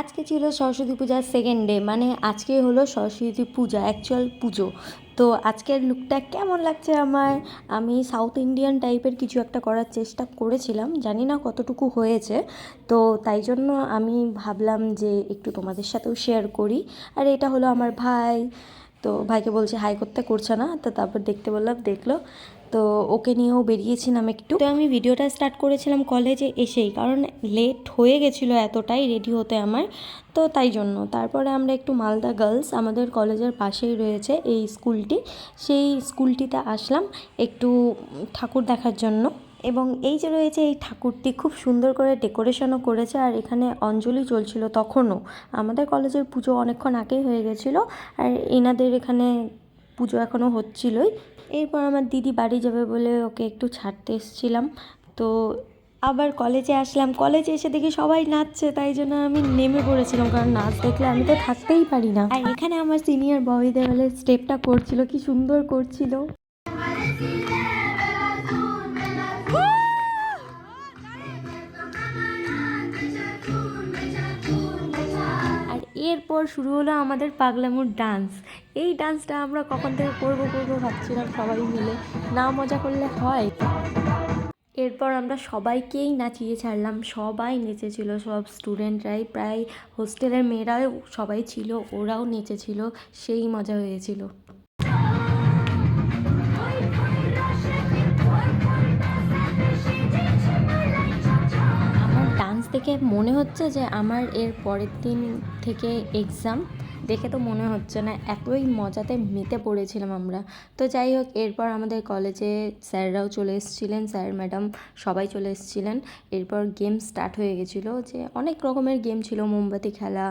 আজকে ছিল সরস্বতী পূজার সেকেন্ড ডে মানে আজকে হলো সরস্বতী পূজা অ্যাকচুয়াল পুজো। তো আজকের লুকটা কেমন লাগছে আমার আমি সাউথ ইন্ডিয়ান টাইপের কিছু একটা করার চেষ্টা করেছিলাম, জানি না কতটুকু হয়েছে। তো তাই জন্য আমি ভাবলাম যে একটু তোমাদের সাথেও শেয়ার করি। আর এটা হলো আমার ভাই তো ভাইকে বলছে, হাই করতে করছে না? তো তারপর দেখতে বললাম, দেখল। তো ওকে নিয়েও বেরিয়েছিলাম একটু। তো আমি ভিডিওটা স্টার্ট করেছিলাম কলেজে এসেই, কারণ লেট হয়ে গেছিল এতটাই রেডি হতে আমার। তো তাই জন্য। তারপরে আমরা একটু মালদা গার্লস, আমাদের কলেজের পাশেই রয়েছে এই স্কুলটি। সেই স্কুলটিতে আসলাম একটু ঠাকুর দেখার জন্য। এবং এই যে রয়েছে এই ঠাকুরটি খুব সুন্দর করে ডেকোরেশনও করেছে আর এখানে অঞ্জলি চলছিল তখনও। আমাদের কলেজের পুজো অনেকক্ষণ আগেই হয়ে গেছিল আর এনাদের এখানে পুজো এখনও হচ্ছিলই। এরপর আমার দিদি বাড়ি যাবে বলে ওকে একটু ছাড়তে এসেছিলাম। তো আবার কলেজে আসলাম। কলেজে এসে দেখি সবাই নাচছে, তাই জন্য আমি নেমে পড়েছিলাম কারণ নাচ দেখলে আমি তো থাকতেই পারি না। আর এখানে আমার সিনিয়র বয়দের বলে স্টেপটা করছিল, কি সুন্দর করছিল। এরপর শুরু হলো আমাদের পাগলামুর ডান্স এই ডান্সটা আমরা কখন থেকে করব করব ভাবছিলাম সবাই মিলে। না মজা করলে হয়। এরপর আমরা সবাইকেই নাচিয়ে ছাড়লাম। সবাই নেচেছিল, সব স্টুডেন্টরাই প্রায় হোস্টেলের মেয়েরাও সবাই ছিল, ওরাও নেচেছিল, সেই মজা হয়েছিল। দেখে মনে হচ্ছে যে আমার এর পরের দিন থেকে এক্সাম দেখে তো মনে হচ্ছে না, এতই মজাতে মেতে পড়েছিলাম আমরা। তো যাই হোক, এরপর আমাদের কলেজে স্যাররাও চলে এসেছিলেন, স্যার ম্যাডাম সবাই চলে এসেছিলেন। এরপর গেম স্টার্ট হয়ে গেছিল যে অনেক রকমের গেম ছিল, মোমবাতি খেলা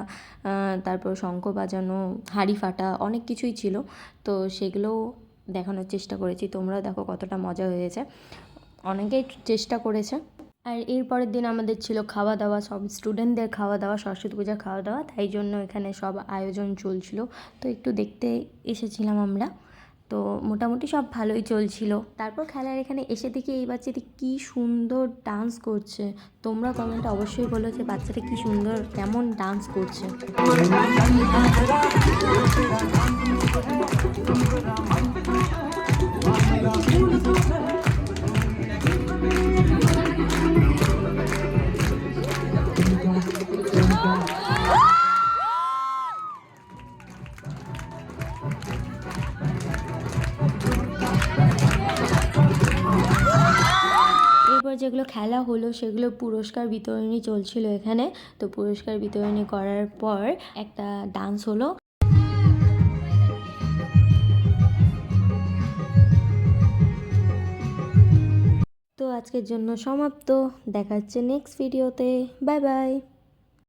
তারপর শঙ্খ বাজানো, হাঁড়ি ফাটা, অনেক কিছুই ছিল। তো সেগুলোও দেখানোর চেষ্টা করেছি। তোমরাও দেখো কতটা মজা হয়েছে। অনেকেই চেষ্টা করেছে। আর এর পরের দিন আমাদের ছিল খাওয়া দাওয়া সব স্টুডেন্টদের খাওয়া দাওয়া সরস্বতী পূজা খাওয়া দাওয়া তাই জন্য এখানে সব আয়োজন চলছিল। তো একটু দেখতে এসেছিলাম আমরা। তো মোটামুটি সব ভালোই চলছিল। তারপর খেলার এখানে এসে দেখি এই বাচ্চাটি কী সুন্দর ডান্স করছে। তোমরা কমেন্টে অবশ্যই বলো যে বাচ্চাটা কী সুন্দর, কেমন ডান্স করছে। এরপর যেগুলো খেলা হলো, সেগুলো পুরস্কার বিতরণী চলছিল এখানে। তো পুরস্কার বিতরণী করার পর একটা ডান্স হলো। তো আজকের জন্য সমাপ্ত। দেখা হচ্ছে নেক্সট ভিডিওতে বাই বাই